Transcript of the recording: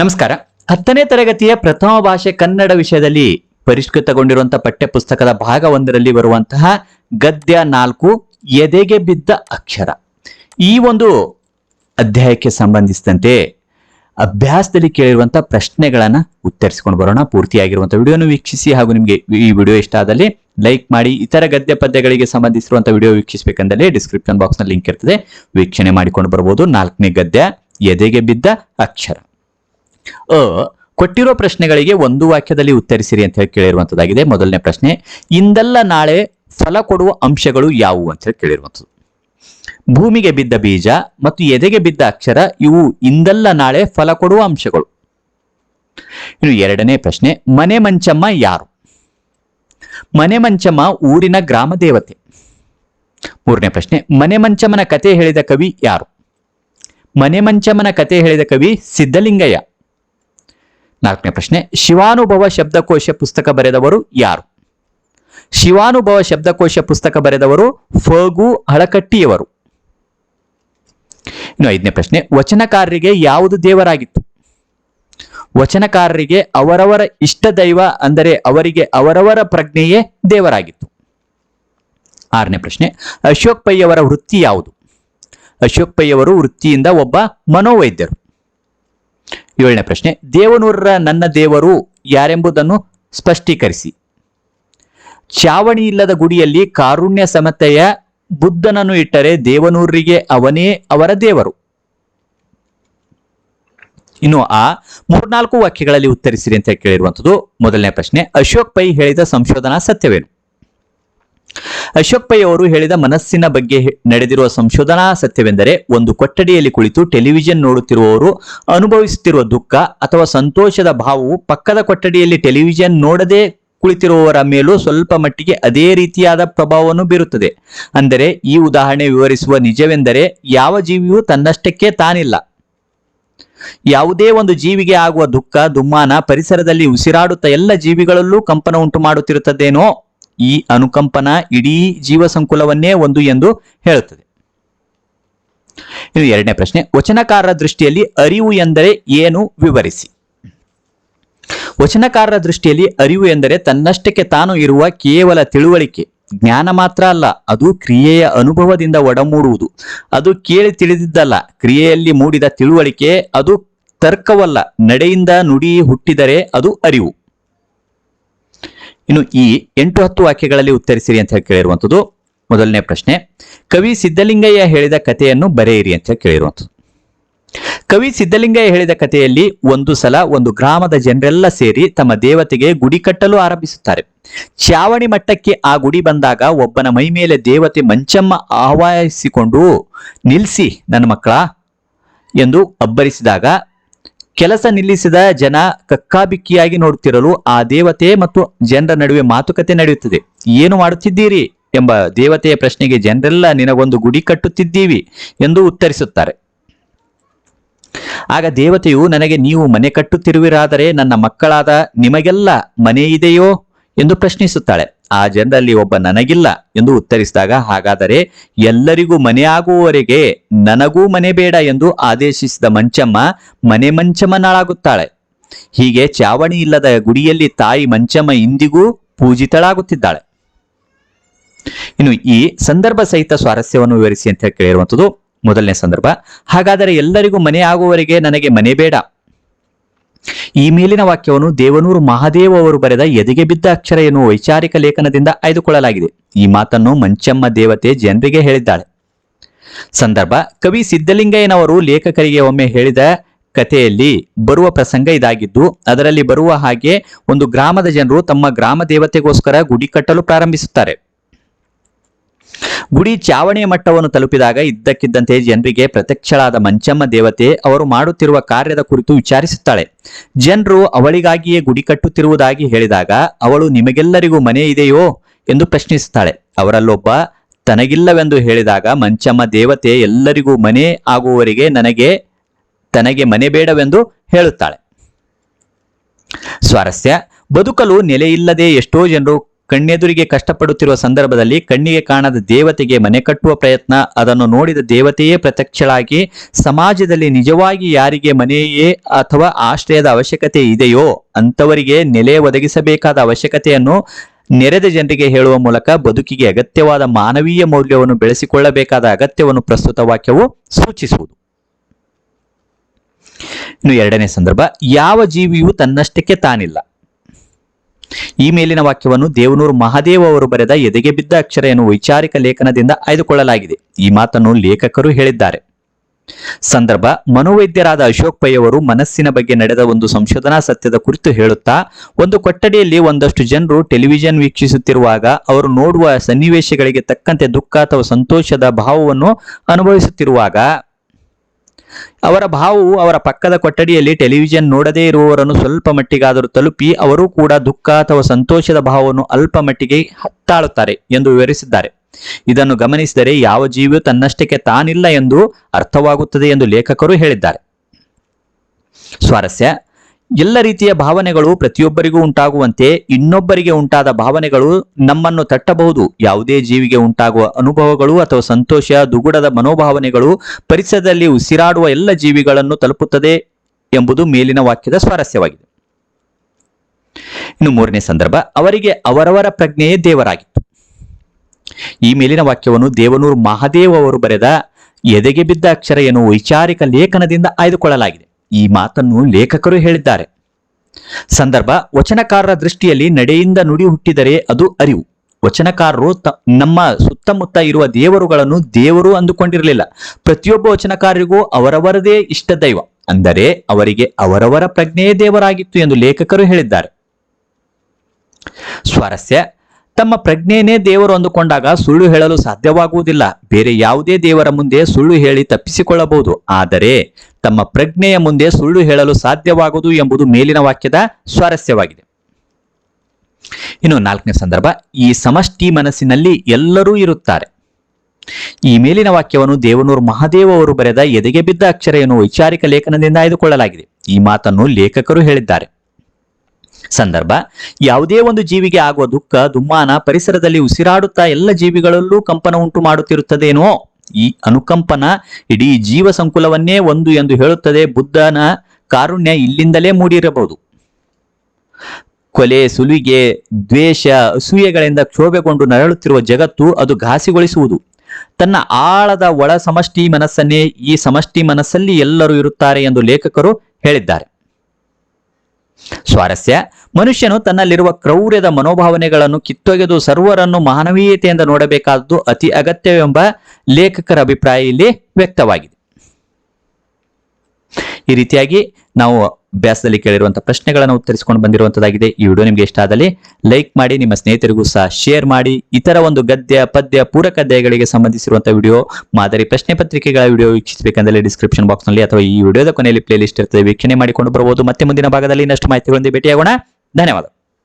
ನಮಸ್ಕಾರ. ಹತ್ತನೇ ತರಗತಿಯ ಪ್ರಥಮ ಭಾಷೆ ಕನ್ನಡ ವಿಷಯದಲ್ಲಿ ಪರಿಷ್ಕೃತಗೊಂಡಿರುವಂತಹ ಪಠ್ಯ ಪುಸ್ತಕದ ಭಾಗ ಒಂದರಲ್ಲಿ ಬರುವಂತಹ ಗದ್ಯ ನಾಲ್ಕು, ಎದೆಗೆ ಬಿದ್ದ ಅಕ್ಷರ. ಈ ಒಂದು ಅಧ್ಯಾಯಕ್ಕೆ ಸಂಬಂಧಿಸಿದಂತೆ ಅಭ್ಯಾಸದಲ್ಲಿ ಕೇಳಿರುವಂತಹ ಪ್ರಶ್ನೆಗಳನ್ನ ಉತ್ತರಿಸಿಕೊಂಡು ಬರೋಣ. ಪೂರ್ತಿಯಾಗಿರುವಂತಹ ವಿಡಿಯೋನು ವೀಕ್ಷಿಸಿ ಹಾಗೂ ನಿಮಗೆ ಈ ವಿಡಿಯೋ ಇಷ್ಟ ಆದಲ್ಲಿ ಲೈಕ್ ಮಾಡಿ. ಇತರ ಗದ್ಯ ಪದ್ಯಗಳಿಗೆ ಸಂಬಂಧಿಸಿರುವಂತಹ ವಿಡಿಯೋ ವೀಕ್ಷಿಸಬೇಕಂದಲ್ಲಿ ಡಿಸ್ಕ್ರಿಪ್ಷನ್ ಬಾಕ್ಸ್ನಲ್ಲಿ ಲಿಂಕ್ ಇರ್ತದೆ. ವೀಕ್ಷಣೆ ಮಾಡಿಕೊಂಡು ಬರಬಹುದು ನಾಲ್ಕನೇ ಗದ್ಯ, ಎದೆಗೆ ಬಿದ್ದ ಅಕ್ಷರ. ಅ, ಕೊಟ್ಟಿರೋ ಪ್ರಶ್ನೆಗಳಿಗೆ ಒಂದು ವಾಕ್ಯದಲ್ಲಿ ಉತ್ತರಿಸಿರಿ ಅಂತ ಹೇಳಿ ಕೇಳಿರುವಂತದ್ದಾಗಿದೆ. ಮೊದಲನೇ ಪ್ರಶ್ನೆ, ಇಂದಲ್ಲ ನಾಳೆ ಫಲ ಕೊಡುವ ಅಂಶಗಳು ಯಾವುವು ಅಂತ ಹೇಳಿ ಕೇಳಿರುವಂಥದ್ದು ಭೂಮಿಗೆ ಬಿದ್ದ ಬೀಜ ಮತ್ತು ಎದೆಗೆ ಬಿದ್ದ ಅಕ್ಷರ, ಇವು ಇಂದಲ್ಲ ನಾಳೆ ಫಲ ಕೊಡುವ ಅಂಶಗಳು. ಇನ್ನು ಎರಡನೇ ಪ್ರಶ್ನೆ, ಮನೆ ಮಂಚಮ್ಮ ಯಾರು? ಮನೆ ಮಂಚಮ್ಮ ಊರಿನ ಗ್ರಾಮ ದೇವತೆ. ಮೂರನೇ ಪ್ರಶ್ನೆ, ಮನೆ ಮಂಚಮ್ಮನ ಕತೆ ಹೇಳಿದ ಕವಿ ಯಾರು? ಮನೆ ಮಂಚಮ್ಮನ ಕತೆ ಹೇಳಿದ ಕವಿ ಸಿದ್ಧಲಿಂಗಯ್ಯ. ನಾಲ್ಕನೇ ಪ್ರಶ್ನೆ, ಶಿವಾನುಭವ ಶಬ್ದಕೋಶ ಪುಸ್ತಕ ಬರೆದವರು ಯಾರು? ಶಿವಾನುಭವ ಶಬ್ದಕೋಶ ಪುಸ್ತಕ ಬರೆದವರು ಫಗು ಹಳಕಟ್ಟಿಯವರು ಇನ್ನು ಐದನೇ ಪ್ರಶ್ನೆ, ವಚನಕಾರರಿಗೆ ಯಾವುದು ದೇವರಾಗಿತ್ತು? ವಚನಕಾರರಿಗೆ ಅವರವರ ಇಷ್ಟ ದೈವ ಅಂದರೆ ಅವರಿಗೆ ಅವರವರ ಪ್ರಜ್ಞೆಯೇ ದೇವರಾಗಿತ್ತು. ಆರನೇ ಪ್ರಶ್ನೆ, ಅಶೋಕ್ ಪೈ ಅವರ ವೃತ್ತಿ ಯಾವುದು? ಅಶೋಕ್ ಪೈ ಅವರು ವೃತ್ತಿಯಿಂದ ಒಬ್ಬ ಮನೋವೈದ್ಯರು. ಏಳನೇ ಪ್ರಶ್ನೆ, ದೇವನೂರರ ನನ್ನ ದೇವರು ಯಾರೆಂಬುದನ್ನು ಸ್ಪಷ್ಟೀಕರಿಸಿ. ಚಾವಣಿ ಇಲ್ಲದ ಗುಡಿಯಲ್ಲಿ ಕಾರುಣ್ಯ ಸಮತೆಯ ಬುದ್ಧನನ್ನು ಇಟ್ಟರೆ ದೇವನೂರಿಗೆ ಅವನೇ ಅವರ ದೇವರು. ಇನ್ನು ಆ ಮೂರ್ನಾಲ್ಕು ವಾಕ್ಯಗಳಲ್ಲಿ ಉತ್ತರಿಸಿರಿ ಅಂತ ಕೇಳಿರುವಂಥದ್ದು ಮೊದಲನೇ ಪ್ರಶ್ನೆ, ಅಶೋಕ್ ಪೈ ಹೇಳಿದ ಸಂಶೋಧನಾ ಸತ್ಯವೇನು? ಅಶೋಕ್ ಪೈ ಅವರು ಹೇಳಿದ ಮನಸ್ಸಿನ ಬಗ್ಗೆ ನಡೆದಿರುವ ಸಂಶೋಧನಾ ಸತ್ಯವೆಂದರೆ ಒಂದು ಕೊಠಡಿಯಲ್ಲಿ ಕುಳಿತು ಟೆಲಿವಿಷನ್ ನೋಡುತ್ತಿರುವವರು ಅನುಭವಿಸುತ್ತಿರುವ ದುಃಖ ಅಥವಾ ಸಂತೋಷದ ಭಾವವು ಪಕ್ಕದ ಕೊಠಡಿಯಲ್ಲಿ ಟೆಲಿವಿಷನ್ ನೋಡದೆ ಕುಳಿತಿರುವವರ ಮೇಲೂ ಸ್ವಲ್ಪ ಮಟ್ಟಿಗೆ ಅದೇ ರೀತಿಯಾದ ಪ್ರಭಾವವನ್ನು ಬೀರುತ್ತದೆ. ಅಂದರೆ ಈ ಉದಾಹರಣೆ ವಿವರಿಸುವ ನಿಜವೆಂದರೆ ಯಾವ ಜೀವಿಯೂ ತನ್ನಷ್ಟಕ್ಕೆ ತಾನಿಲ್ಲ. ಯಾವುದೇ ಒಂದು ಜೀವಿಗೆ ಆಗುವ ದುಃಖ, ದುಮ್ಮಾನ ಪರಿಸರದಲ್ಲಿ ಉಸಿರಾಡುತ್ತ ಎಲ್ಲ ಜೀವಿಗಳಲ್ಲೂ ಕಂಪನ ಉಂಟು ಮಾಡುತ್ತಿರುತ್ತದೇನೋ ಈ ಅನುಕಂಪನ ಇಡೀ ಜೀವ ಸಂಕುಲವನ್ನೇ ಒಂದು ಎಂದು ಹೇಳುತ್ತದೆ. ಇನ್ನು ಎರಡನೇ ಪ್ರಶ್ನೆ. ವಚನಕಾರರ ದೃಷ್ಟಿಯಲ್ಲಿ ಅರಿವು ಎಂದರೆ ಏನು? ವಿವರಿಸಿ. ವಚನಕಾರರ ದೃಷ್ಟಿಯಲ್ಲಿ ಅರಿವು ಎಂದರೆ ತನ್ನಷ್ಟಕ್ಕೆ ತಾನು ಇರುವ ಕೇವಲ ತಿಳುವಳಿಕೆ. ಜ್ಞಾನ ಮಾತ್ರ ಅಲ್ಲ, ಅದು ಕ್ರಿಯೆಯ ಅನುಭವದಿಂದ ಒಡಮೂಡುವುದು. ಅದು ಕೇಳಿ ತಿಳಿದಿದ್ದಲ್ಲ, ಕ್ರಿಯೆಯಲ್ಲಿ ಮೂಡಿದ ತಿಳುವಳಿಕೆ, ಅದು ತರ್ಕವಲ್ಲ, ನಡೆಯಿಂದ ನುಡಿ ಹುಟ್ಟಿದರೆ ಅದು ಅರಿವು. ಇನ್ನು ಈ ಎಂಟು ಹತ್ತು ವಾಕ್ಯಗಳಲ್ಲಿ ಉತ್ತರಿಸಿರಿ ಅಂತ ಹೇಳಿ ಕೇಳಿರುವಂಥದ್ದು ಮೊದಲನೇ ಪ್ರಶ್ನೆ. ಕವಿ ಸಿದ್ದಲಿಂಗಯ್ಯ ಹೇಳಿದ ಕಥೆಯನ್ನು ಬರೆಯಿರಿ ಅಂತ ಹೇಳಿ ಕೇಳಿರುವಂಥದ್ದು. ಕವಿ ಸಿದ್ದಲಿಂಗಯ್ಯ ಹೇಳಿದ ಕಥೆಯಲ್ಲಿ ಒಂದು ಸಲ ಒಂದು ಗ್ರಾಮದ ಜನರೆಲ್ಲ ಸೇರಿ ತಮ್ಮ ದೇವತೆಗೆ ಗುಡಿ ಕಟ್ಟಲು ಆರಂಭಿಸುತ್ತಾರೆ. ಚಾವಣಿ ಮಟ್ಟಕ್ಕೆ ಆ ಗುಡಿ ಬಂದಾಗ ಒಬ್ಬನ ಮೈ ಮೇಲೆ ದೇವತೆ ಮಂಚಮ್ಮ ಆಹ್ವಾನಿಸಿಕೊಂಡು, ನಿಲ್ಸಿ ನನ್ನ ಮಕ್ಕಳ ಎಂದು ಅಬ್ಬರಿಸಿದಾಗ ಕೆಲಸ ನಿಲ್ಲಿಸಿದ ಜನ ಕಕ್ಕಾಬಿಕ್ಕಿಯಾಗಿ ನೋಡುತ್ತಿರಲು ಆ ದೇವತೆ ಮತ್ತು ಜನರ ನಡುವೆ ಮಾತುಕತೆ ನಡೆಯುತ್ತದೆ. ಏನು ಮಾಡುತ್ತಿದ್ದೀರಿ? ಎಂಬ ದೇವತೆಯ ಪ್ರಶ್ನೆಗೆ ಜನರೆಲ್ಲ ನಿನಗೊಂದು ಗುಡಿ ಕಟ್ಟುತ್ತಿದ್ದೀವಿ ಎಂದು ಉತ್ತರಿಸುತ್ತಾರೆ. ಆಗ ದೇವತೆಯು, ನನಗೆ ನೀವು ಮನೆ ಕಟ್ಟುತ್ತಿರುವಿರಾದರೆ ನನ್ನ ಮಕ್ಕಳಾದ ನಿಮಗೆಲ್ಲ ಮನೆ ಇದೆಯೋ ಎಂದು ಪ್ರಶ್ನಿಸುತ್ತಾಳೆ. ಆ ಜನರಲ್ಲಿ ಒಬ್ಬ ನನಗಿಲ್ಲ ಎಂದು ಉತ್ತರಿಸಿದಾಗ, ಹಾಗಾದರೆ ಎಲ್ಲರಿಗೂ ಮನೆ ಆಗುವವರೆಗೆ ನನಗೂ ಮನೆ ಬೇಡ ಎಂದು ಆದೇಶಿಸಿದ ಮಂಚಮ್ಮ ಮನೆ ಮಂಚಮ್ಮನಾಳಾಗುತ್ತಾಳೆ. ಹೀಗೆ ಚಾವಣಿ ಇಲ್ಲದ ಗುಡಿಯಲ್ಲಿ ತಾಯಿ ಮಂಚಮ್ಮ ಇಂದಿಗೂ ಪೂಜಿತಳಾಗುತ್ತಿದ್ದಾಳೆ. ಇನ್ನು ಈ ಸಂದರ್ಭ ಸಹಿತ ಸ್ವಾರಸ್ಯವನ್ನು ವಿವರಿಸಿ ಅಂತ ಕೇಳಿರುವಂಥದ್ದು ಮೊದಲನೇ ಸಂದರ್ಭ. ಹಾಗಾದರೆ ಎಲ್ಲರಿಗೂ ಮನೆ ಆಗುವವರೆಗೆ ನನಗೆ ಮನೆ ಬೇಡ. ಈ ಮೇಲಿನ ವಾಕ್ಯವನ್ನು ದೇವನೂರು ಮಹಾದೇವ ಅವರು ಬರೆದ ಎದೆಗೆ ಬಿದ್ದ ಅಕ್ಷರ ಎನ್ನುವ ವೈಚಾರಿಕ ಲೇಖನದಿಂದ ಆಯ್ದುಕೊಳ್ಳಲಾಗಿದೆ. ಈ ಮಾತನ್ನು ಮಂಚಮ್ಮ ದೇವತೆ ಜನರಿಗೆ ಹೇಳಿದ್ದಾಳೆ. ಸಂದರ್ಭ, ಕವಿ ಸಿದ್ದಲಿಂಗಯ್ಯನವರು ಲೇಖಕರಿಗೆ ಒಮ್ಮೆ ಹೇಳಿದ ಕಥೆಯಲ್ಲಿ ಬರುವ ಪ್ರಸಂಗ ಇದಾಗಿದ್ದು, ಅದರಲ್ಲಿ ಬರುವ ಹಾಗೆ ಒಂದು ಗ್ರಾಮದ ಜನರು ತಮ್ಮ ಗ್ರಾಮ ದೇವತೆಗೋಸ್ಕರ ಗುಡಿ ಕಟ್ಟಲು ಪ್ರಾರಂಭಿಸುತ್ತಾರೆ. ಗುಡಿ ಚಾವಣಿಯ ಮಟ್ಟವನ್ನು ತಲುಪಿದಾಗ ಇದ್ದಕ್ಕಿದ್ದಂತೆ ಜನರಿಗೆ ಪ್ರತ್ಯಕ್ಷಳಾದ ಮಂಚಮ್ಮ ದೇವತೆ ಅವರು ಮಾಡುತ್ತಿರುವ ಕಾರ್ಯದ ಕುರಿತು ವಿಚಾರಿಸುತ್ತಾಳೆ. ಜನರು ಅವಳಿಗಾಗಿಯೇ ಗುಡಿ ಕಟ್ಟುತ್ತಿರುವುದಾಗಿ ಹೇಳಿದಾಗ ಅವಳು ನಿಮಗೆಲ್ಲರಿಗೂ ಮನೆ ಇದೆಯೋ? ಎಂದು ಪ್ರಶ್ನಿಸುತ್ತಾಳೆ. ಅವರಲ್ಲೊಬ್ಬ ತನಗಿಲ್ಲವೆಂದು ಹೇಳಿದಾಗ ಮಂಚಮ್ಮ ದೇವತೆ ಎಲ್ಲರಿಗೂ ಮನೆ ಆಗುವವರಿಗೆ ನನಗೆ, ತನಗೆ ಮನೆ ಬೇಡವೆಂದು ಹೇಳುತ್ತಾಳೆ. ಸ್ವಾರಸ್ಯ. ಬದುಕಲು ನೆಲೆಯಿಲ್ಲದೆ ಎಷ್ಟೋ ಜನರು ಕಣ್ಣೆದುರಿಗೆ ಕಷ್ಟಪಡುತ್ತಿರುವ ಸಂದರ್ಭದಲ್ಲಿ ಕಣ್ಣಿಗೆ ಕಾಣದ ದೇವತೆಗೆ ಮನೆ ಕಟ್ಟುವ ಪ್ರಯತ್ನ, ಅದನ್ನು ನೋಡಿದ ದೇವತೆಯೇ ಪ್ರತ್ಯಕ್ಷಳಾಗಿ, ಸಮಾಜದಲ್ಲಿ ನಿಜವಾಗಿ ಯಾರಿಗೆ ಮನೆಯೇ ಅಥವಾ ಆಶ್ರಯದ ಅವಶ್ಯಕತೆ ಇದೆಯೋ ಅಂಥವರಿಗೆ ನೆಲೆ ಒದಗಿಸಬೇಕಾದ ಅವಶ್ಯಕತೆಯನ್ನು ನೆರೆದ ಜನರಿಗೆ ಹೇಳುವ ಮೂಲಕ ಬದುಕಿಗೆ ಅಗತ್ಯವಾದ ಮಾನವೀಯ ಮೌಲ್ಯವನ್ನು ಬೆಳೆಸಿಕೊಳ್ಳಬೇಕಾದ ಅಗತ್ಯವನ್ನು ಪ್ರಸ್ತುತ ವಾಕ್ಯವು ಸೂಚಿಸುವುದು. ಇನ್ನು ಎರಡನೇ ಸಂದರ್ಭ, ಯಾವ ಜೀವಿಯು ತನ್ನಷ್ಟಕ್ಕೆ ತಾನಿಲ್ಲ. ಈ ಮೇಲಿನ ವಾಕ್ಯವನ್ನು ದೇವನೂರು ಮಹಾದೇವ ಅವರು ಬರೆದ ಎದೆಗೆ ಬಿದ್ದ ಅಕ್ಷರ ಎನ್ನುವ ವೈಚಾರಿಕ ಲೇಖನದಿಂದ ಆಯ್ದುಕೊಳ್ಳಲಾಗಿದೆ. ಈ ಮಾತನ್ನು ಲೇಖಕರು ಹೇಳಿದ್ದಾರೆ. ಸಂದರ್ಭ, ಮನೋವೈದ್ಯರಾದ ಅಶೋಕ್ ಪೈ ಅವರು ಮನಸ್ಸಿನ ಬಗ್ಗೆ ನಡೆದ ಒಂದು ಸಂಶೋಧನಾ ಸತ್ಯದ ಕುರಿತು ಹೇಳುತ್ತಾ, ಒಂದು ಕೊಠಡಿಯಲ್ಲಿ ಒಂದಷ್ಟು ಜನರು ಟೆಲಿವಿಷನ್ ವೀಕ್ಷಿಸುತ್ತಿರುವಾಗ ಅವರು ನೋಡುವ ಸನ್ನಿವೇಶಗಳಿಗೆ ತಕ್ಕಂತೆ ದುಃಖ ಅಥವಾ ಸಂತೋಷದ ಭಾವವನ್ನು ಅನುಭವಿಸುತ್ತಿರುವಾಗ ಅವರ ಭಾವವು ಅವರ ಪಕ್ಕದ ಕೊಠಡಿಯಲ್ಲಿ ಟೆಲಿವಿಷನ್ ನೋಡದೇ ಇರುವವರನ್ನು ಸ್ವಲ್ಪ ಮಟ್ಟಿಗಾದರೂ ತಲುಪಿ ಅವರು ಕೂಡ ದುಃಖ ಅಥವಾ ಸಂತೋಷದ ಭಾವವನ್ನು ಅಲ್ಪ ಮಟ್ಟಿಗೆ ಹತ್ತಾಳುತ್ತಾರೆ ಎಂದು ವಿವರಿಸಿದ್ದಾರೆ. ಇದನ್ನು ಗಮನಿಸಿದರೆ ಯಾವ ಜೀವಿಯು ತನ್ನಷ್ಟಕ್ಕೆ ತಾನಿಲ್ಲ ಎಂದು ಅರ್ಥವಾಗುತ್ತದೆ ಎಂದು ಲೇಖಕರು ಹೇಳಿದ್ದಾರೆ. ಸ್ವಾರಸ್ಯ ಎಲ್ಲ ರೀತಿಯ ಭಾವನೆಗಳು ಪ್ರತಿಯೊಬ್ಬರಿಗೂ ಉಂಟಾಗುವಂತೆ ಇನ್ನೊಬ್ಬರಿಗೆ ಉಂಟಾದ ಭಾವನೆಗಳು ನಮ್ಮನ್ನು ತಟ್ಟಬಹುದು. ಯಾವುದೇ ಜೀವಿಗೆ ಉಂಟಾಗುವ ಅನುಭವಗಳು ಅಥವಾ ಸಂತೋಷ, ದುಗುಡದ ಮನೋಭಾವನೆಗಳು ಪರಿಸರದಲ್ಲಿ ಉಸಿರಾಡುವ ಎಲ್ಲ ಜೀವಿಗಳನ್ನು ತಲುಪುತ್ತದೆ ಎಂಬುದು ಮೇಲಿನ ವಾಕ್ಯದ ಸ್ವಾರಸ್ಯವಾಗಿದೆ. ಇನ್ನು ಮೂರನೇ ಸಂದರ್ಭ, ಅವರಿಗೆ ಅವರವರ ಪ್ರಜ್ಞೆಯೇ ದೇವರಾಗಿತ್ತು. ಈ ಮೇಲಿನ ವಾಕ್ಯವನ್ನು ದೇವನೂರು ಮಹಾದೇವ್ ಅವರು ಬರೆದ ಎದೆಗೆ ಬಿದ್ದ ಅಕ್ಷರ ಎನ್ನುವ ವೈಚಾರಿಕ ಲೇಖನದಿಂದ ಆಯ್ದುಕೊಳ್ಳಲಾಗಿದೆ. ಈ ಮಾತನ್ನು ಲೇಖಕರು ಹೇಳಿದ್ದಾರೆ. ಸಂದರ್ಭ, ವಚನಕಾರರ ದೃಷ್ಟಿಯಲ್ಲಿ ನಡೆಯಿಂದ ನುಡಿ ಹುಟ್ಟಿದರೆ ಅದು ಅರಿವು. ವಚನಕಾರರು ನಮ್ಮ ಸುತ್ತಮುತ್ತ ಇರುವ ದೇವರುಗಳನ್ನು ದೇವರು ಅಂದುಕೊಂಡಿರಲಿಲ್ಲ. ಪ್ರತಿಯೊಬ್ಬ ವಚನಕಾರರಿಗೂ ಅವರವರದೇ ಇಷ್ಟ ದೈವ. ಅಂದರೆ ಅವರಿಗೆ ಅವರವರ ಪ್ರಜ್ಞೆಯೇ ದೇವರಾಗಿತ್ತು ಎಂದು ಲೇಖಕರು ಹೇಳಿದ್ದಾರೆ. ಸ್ವಾರಸ್ಯ ತಮ್ಮ ಪ್ರಜ್ಞೆಯೇ ದೇವರು ಅಂದುಕೊಂಡಾಗ ಸುಳ್ಳು ಹೇಳಲು ಸಾಧ್ಯವಾಗುವುದಿಲ್ಲ. ಬೇರೆ ಯಾವುದೇ ದೇವರ ಮುಂದೆ ಸುಳ್ಳು ಹೇಳಿ ತಪ್ಪಿಸಿಕೊಳ್ಳಬಹುದು. ಆದರೆ ತಮ್ಮ ಪ್ರಜ್ಞೆಯ ಮುಂದೆ ಸುಳ್ಳು ಹೇಳಲು ಸಾಧ್ಯವಾಗುವುದು ಎಂಬುದು ಮೇಲಿನ ವಾಕ್ಯದ ಸ್ವಾರಸ್ಯವಾಗಿದೆ. ಇನ್ನು ನಾಲ್ಕನೇ ಸಂದರ್ಭ, ಈ ಸಮಷ್ಟಿ ಮನಸ್ಸಿನಲ್ಲಿ ಎಲ್ಲರೂ ಇರುತ್ತಾರೆ. ಈ ಮೇಲಿನ ವಾಕ್ಯವನ್ನು ದೇವನೂರು ಮಹಾದೇವ ಅವರು ಬರೆದ ಎದೆಗೆ ಬಿದ್ದ ಅಕ್ಷರ ಎನ್ನುವ ವೈಚಾರಿಕ ಲೇಖನದಿಂದ ಆಯ್ದುಕೊಳ್ಳಲಾಗಿದೆ. ಈ ಮಾತನ್ನು ಲೇಖಕರು ಹೇಳಿದ್ದಾರೆ. ಸಂದರ್ಭ. ಯಾವುದೇ ಒಂದು ಜೀವಿಗೆ ಆಗುವ ದುಃಖ, ದುಮ್ಮಾನ ಪರಿಸರದಲ್ಲಿ ಉಸಿರಾಡುತ್ತಾ ಎಲ್ಲ ಜೀವಿಗಳಲ್ಲೂ ಕಂಪನ ಉಂಟು ಮಾಡುತ್ತಿರುತ್ತದೇನೋ? ಈ ಅನುಕಂಪನ ಇಡೀ ಜೀವ ಸಂಕುಲವನ್ನೇ ಒಂದು ಎಂದು ಹೇಳುತ್ತದೆ ಬುದ್ಧನ ಕಾರುಣ್ಯ ಇಲ್ಲಿಂದಲೇ ಮೂಡಿರಬಹುದು. ಕೊಲೆ, ಸುಲಿಗೆ, ದ್ವೇಷ, ಅಸೂಯೆಗಳಿಂದ ಕ್ಷೋಭೆಗೊಂಡು ನರಳುತ್ತಿರುವ ಜಗತ್ತು ಅದು ಘಾಸಿಗೊಳಿಸುವುದು. ತನ್ನ ಆಳದ ಒಳ ಸಮಷ್ಟಿ ಮನಸ್ಸನ್ನೇ ಈ ಸಮಷ್ಟಿ ಮನಸ್ಸಲ್ಲಿ ಎಲ್ಲರೂ ಇರುತ್ತಾರೆ ಎಂದು ಲೇಖಕರು ಹೇಳಿದ್ದಾರೆ. ಸ್ವಾರಸ್ಯ ಮನುಷ್ಯನು ತನ್ನಲ್ಲಿರುವ ಕ್ರೌರ್ಯದ ಮನೋಭಾವನೆಗಳನ್ನು ಕಿತ್ತೊಗೆದು ಸರ್ವರನ್ನು ಮಾನವೀಯತೆಯಿಂದ ನೋಡಬೇಕಾದದ್ದು ಅತಿ ಅಗತ್ಯವೆಂಬ ಲೇಖಕರ ಅಭಿಪ್ರಾಯ ಇಲ್ಲಿ ವ್ಯಕ್ತವಾಗಿದೆ. ಈ ರೀತಿಯಾಗಿ ನಾವು ಅಭ್ಯಾಸದಲ್ಲಿ ಕೇಳಿರುವಂತಹ ಪ್ರಶ್ನೆಗಳನ್ನು ಉತ್ತರಿಸಿಕೊಂಡು ಬಂದಿರುವಂತದ್ದಾಗಿದೆ ಈ ವಿಡಿಯೋ ನಿಮಗೆ ಇಷ್ಟ ಆದಲ್ಲಿ ಲೈಕ್ ಮಾಡಿ, ನಿಮ್ಮ ಸ್ನೇಹಿತರಿಗೂ ಸಹ ಶೇರ್ ಮಾಡಿ, ಇತರ ಒಂದು ಗದ್ಯ, ಪದ್ಯ, ಪೂರಕ ಅಧ್ಯಾಯಗಳಿಗೆ ಸಂಬಂಧಿಸಿರುವಂತಹ ವಿಡಿಯೋ, ಮಾದರಿ ಪ್ರಶ್ನೆ ಪತ್ರಿಕೆಗಳ ವಿಡಿಯೋ ವೀಕ್ಷಿಸಬೇಕಂದ್ರೆ ಡಿಸ್ಕ್ರಿಪ್ಷನ್ ಬಾಕ್ಸ್ನಲ್ಲಿ ಅಥವಾ ಈ ವಿಡಿಯೋದ ಕೊನೆಯಲ್ಲಿ ಪ್ಲೇ ಲಿಸ್ಟ್ ಇರ್ತದೆ. ವೀಕ್ಷಣೆ ಮಾಡಿಕೊಂಡು ಬರಬಹುದು ಮತ್ತೆ ಮುಂದಿನ ಭಾಗದಲ್ಲಿ ಇನ್ನಷ್ಟು ಮಾಹಿತಿಗಳೊಂದಿಗೆ ಭೇಟಿಯಾಗೋಣ. ధన్యవాదాలు.